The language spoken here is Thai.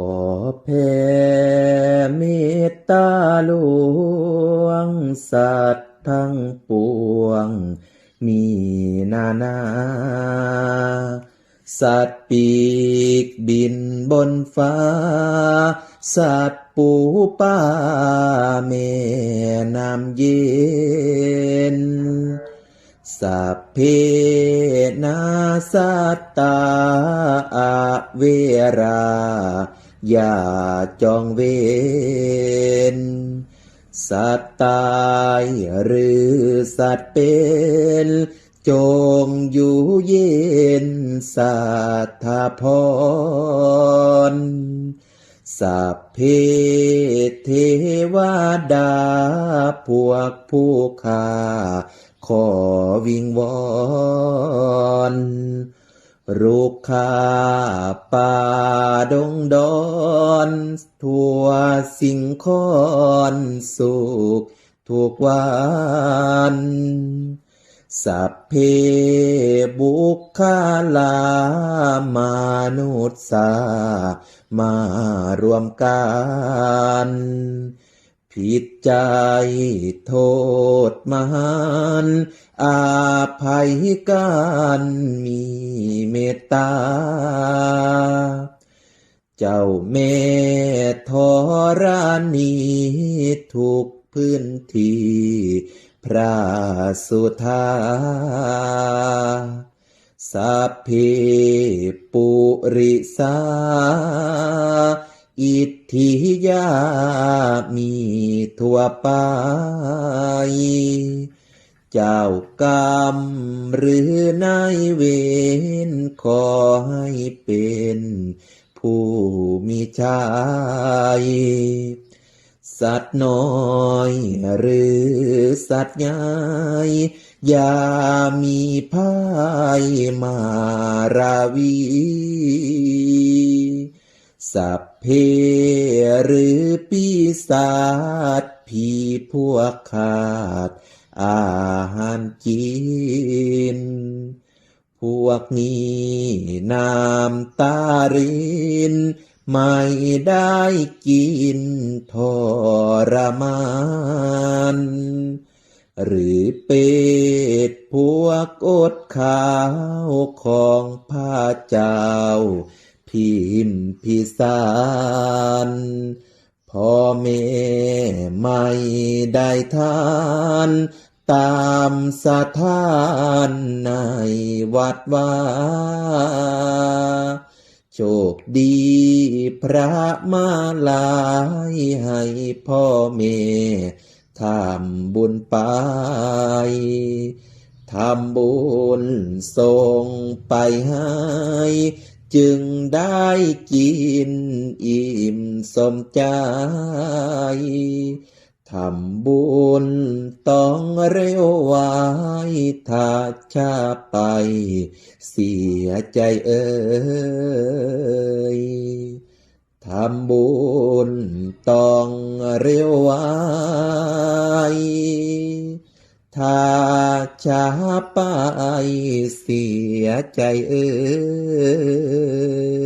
ขอแผ่เมตตาหลวง สัตว์ทั้งปวง มีนานา สัตว์ปีกบินบนฟ้า สัตว์ปูป้าแม่น้ำเย็นสัพเพนาสัตตาอาเวรา อย่าจองเวรสัตว์ตายหรือสัตว์เป็นจงอยู่เย็นสัทธาพรสัพเพเทวดาพวกผู้ข้าขอวิงวอน รุกขาป่าดงดอนทั่วสิ่งคอนสุขทุกวัน สัพเพบุคคาลามนุษย์สามารวมกัน ผิดใจโทษมหันอาภัยกันมีเมตตา เจ้าเมธรานีทุกพื้นที่พระสุธาสัพเพปุริสาอิท ธิยามีทั่วไป เจ้ากรรมหรือนายเวรขอให้เป็นผู้มีชัยสัตว์น้อยหรือสัตว์ใหญ่อย่ามีพายมาราวี สัพ เพหรือปีศาจผีพวกขาด อาหารกิน พวกนี้น้ำตาริน ไม่ได้กินทรมานหรือเป็ดพวกอดข้าวของพระเจ้า พิมพิสารพ่อแม่ไม่ได้ทานตามสถานในวัดว่าโชคดีพระมาลายให้พ่อแม่ทำบุญไป ทำบุญส่งไปให้ จึงได้กินอิ่มสมใจ ทำบุญต้องเร็วไวถ้าช้าไปเสียใจเอ่ยทำบุญต้องเร็วไวถ้า ช้าไปเสียใจเออ